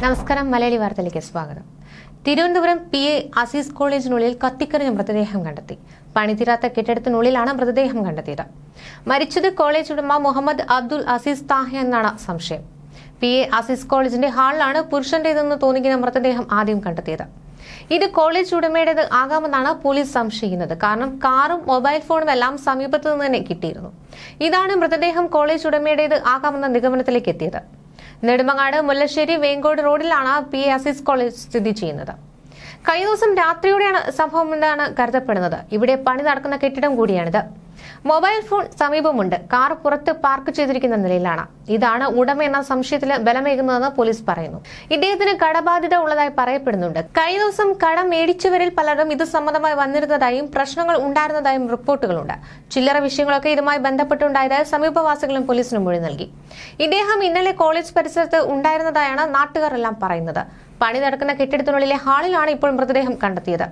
നമസ്കാരം മലയാളി വാർത്തയിലേക്ക് സ്വാഗതം. തിരുവനന്തപുരം പി. എ. അസീസ് കോളേജിനുള്ളിൽ കത്തിക്കറിഞ്ഞ മൃതദേഹം കണ്ടെത്തി. പണിതീരാത്ത കെട്ടിടത്തിനുള്ളിലാണ് മൃതദേഹം കണ്ടെത്തിയത്. മരിച്ചത് കോളേജ് ഉടമ മുഹമ്മദ് അബ്ദുൽ അസീസ് താഹ എന്നാണ് സംശയം. പി. എ. അസീസ് കോളേജിന്റെ ഹാളിലാണ് പുരുഷന്റേതെന്ന് തോന്നിക്കുന്ന മൃതദേഹം ആദ്യം കണ്ടെത്തിയത്. ഇത് കോളേജ് ഉടമയുടേത് ആകാമെന്നാണ് പോലീസ് സംശയിക്കുന്നത്. കാരണം കാറും മൊബൈൽ ഫോണും എല്ലാം സമീപത്തു നിന്ന് തന്നെ കിട്ടിയിരുന്നു. ഇതാണ് മൃതദേഹം കോളേജ് ഉടമയുടേത് ആകാമെന്ന നിഗമനത്തിലേക്ക് എത്തിയത്. നെടുമങ്ങാട് മുല്ലശ്ശേരി വേങ്കോട് റോഡിലാണ് പി എ അസീസ് കോളേജ് സ്ഥിതി ചെയ്യുന്നത്. കഴിഞ്ഞ ദിവസം രാത്രിയോടെയാണ് സംഭവം എന്നാണ് കരുതപ്പെടുന്നത്? ഇവിടെ പണി നടക്കുന്ന കെട്ടിടം കൂടിയാണിത്. മൊബൈൽ ഫോൺ സമീപമുണ്ട്. കാർ പുറത്ത് പാർക്ക് ചെയ്തിരിക്കുന്ന നിലയിലാണ്. ഇതാണ് ഉടമ എന്ന സംശയത്തിൽ ബലമേകുന്നതെന്ന് പോലീസ് പറയുന്നു. ഇദ്ദേഹത്തിന് കടബാധ്യത ഉള്ളതായി പറയപ്പെടുന്നുണ്ട്. കഴിഞ്ഞ ദിവസം കടം മേടിച്ചവരിൽ പലരും ഇത് സംബന്ധമായി വന്നിരുന്നതായും പ്രശ്നങ്ങൾ ഉണ്ടായിരുന്നതായും റിപ്പോർട്ടുകളുണ്ട്. ചില്ലറ വിഷയങ്ങളൊക്കെ ഇതുമായി ബന്ധപ്പെട്ടുണ്ടായതായി സമീപവാസികളും പോലീസിന് മൊഴി നൽകി. ഇദ്ദേഹം ഇന്നലെ കോളേജ് പരിസരത്ത് ഉണ്ടായിരുന്നതായാണ് നാട്ടുകാരെല്ലാം പറയുന്നത്. പണി നടക്കുന്ന കെട്ടിടത്തിനുള്ളിലെ ഹാളിലാണ് ഇപ്പോൾ മൃതദേഹം കണ്ടെത്തിയത്.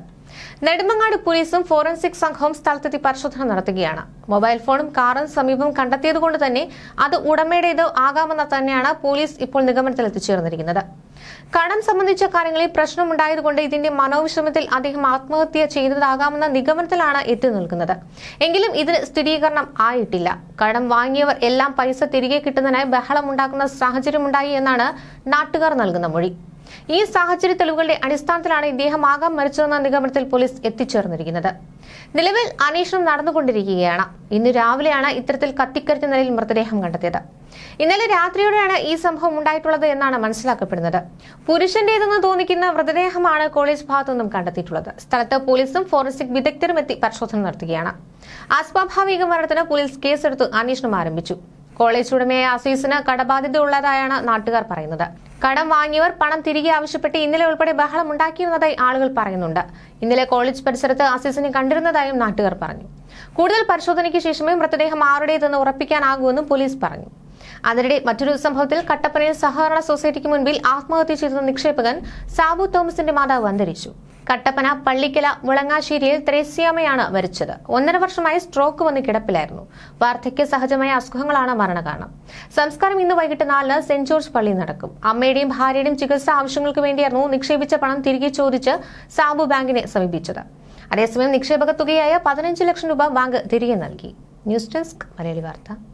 നെടുമങ്ങാട് പോലീസും ഫോറൻസിക് സംഘവും സ്ഥലത്തെത്തി പരിശോധന നടത്തുകയാണ്. മൊബൈൽ ഫോണും കാറും സമീപം കണ്ടെത്തിയതുകൊണ്ട് തന്നെ അത് ഉടമയുടേത് ആകാമെന്ന് തന്നെയാണ് പോലീസ് ഇപ്പോൾ നിഗമനത്തിൽ എത്തിച്ചേർന്നിരിക്കുന്നത്. കടം സംബന്ധിച്ച കാര്യങ്ങളിൽ പ്രശ്നമുണ്ടായതുകൊണ്ട് ഇതിന്റെ മനോവിശ്രമത്തിൽ അദ്ദേഹം ആത്മഹത്യ ചെയ്തതാകാമെന്ന നിഗമനത്തിലാണ് എത്തി നിൽക്കുന്നത്. എങ്കിലും ഇതിന് സ്ഥിരീകരണം ആയിട്ടില്ല. കടം വാങ്ങിയവർ എല്ലാം പൈസ തിരികെ കിട്ടുന്നതിനായി ബഹളമുണ്ടാക്കുന്ന സാഹചര്യമുണ്ടായി എന്നാണ് നാട്ടുകാർ നൽകുന്ന മൊഴി. ഈ സാഹചര്യ തെളിവുകളുടെ അടിസ്ഥാനത്തിലാണ് ഇദ്ദേഹം ആകാം മരിച്ചതെന്ന നിഗമനത്തിൽ പോലീസ് എത്തിച്ചേർന്നിരിക്കുന്നത്. നിലവിൽ അന്വേഷണം നടന്നുകൊണ്ടിരിക്കുകയാണ്. ഇന്ന് രാവിലെയാണ് ഇത്തരത്തിൽ കത്തിക്കരിച്ച നിലയിൽ മൃതദേഹം കണ്ടെത്തിയത്. ഇന്നലെ രാത്രിയോടെയാണ് ഈ സംഭവം ഉണ്ടായിട്ടുള്ളത് എന്നാണ് മനസ്സിലാക്കപ്പെടുന്നത്. പുരുഷന്റേതെന്ന് തോന്നിക്കുന്ന മൃതദേഹമാണ് കോളേജ് ഭാഗത്തു നിന്നും കണ്ടെത്തിയിട്ടുള്ളത്. സ്ഥലത്ത് പോലീസും ഫോറൻസിക് വിദഗ്ധരും എത്തി പരിശോധന നടത്തുകയാണ്. അസ്വാഭാവിക മരണത്തിന് പോലീസ് കേസെടുത്ത് അന്വേഷണം ആരംഭിച്ചു. കോളേജ് ഉടമയായ അസീസിന് കടബാധ്യത ഉള്ളതായാണ് നാട്ടുകാർ പറയുന്നത്. കടം വാങ്ങിയവർ പണം തിരികെ ആവശ്യപ്പെട്ട് ഇന്നലെ ഉൾപ്പെടെ ബഹളം ഉണ്ടാക്കിയിരുന്നതായി ആളുകൾ പറയുന്നുണ്ട്. ഇന്നലെ കോളേജ് പരിസരത്ത് അസീസിനെ കണ്ടിരുന്നതായും നാട്ടുകാർ പറഞ്ഞു. കൂടുതൽ പരിശോധനയ്ക്ക് ശേഷമേ മൃതദേഹം ആരുടേതെന്ന് ഉറപ്പിക്കാനാകൂവെന്നും പോലീസ് പറഞ്ഞു. അതിനിടെ മറ്റൊരു സംഭവത്തിൽ കട്ടപ്പനയിൽ സഹകരണ സൊസൈറ്റിക്ക് മുൻപിൽ ആത്മഹത്യ ചെയ്ത നിക്ഷേപകൻ സാബു തോമസിന്റെ മാതാവ് അന്തരിച്ചു. കട്ടപ്പന പള്ളിക്കല മുളങ്ങാശ്ശേരിയിൽ ത്രേസ്യാമയാണ് മരിച്ചത്. ഒന്നര വർഷമായി സ്ട്രോക്ക് വന്ന് കിടപ്പിലായിരുന്നു. വാർദ്ധക്യ സഹജമായ അസുഖങ്ങളാണ് മരണകാരണം. സംസ്കാരം ഇന്ന് വൈകിട്ട് നാലിന് സെന്റ് ജോർജ് പള്ളി നടക്കും. അമ്മയുടെയും ഭാര്യയുടെയും ചികിത്സാ ആവശ്യങ്ങൾക്ക് വേണ്ടിയായിരുന്നു നിക്ഷേപിച്ച പണം തിരികെ ചോദിച്ച് സാബു ബാങ്കിനെ സമീപിച്ചത്. അതേസമയം നിക്ഷേപക തുകയായ പതിനഞ്ച് ലക്ഷം രൂപ ബാങ്ക് തിരികെ നൽകി. ന്യൂസ് ഡെസ്ക് മലയാളി വാർത്ത.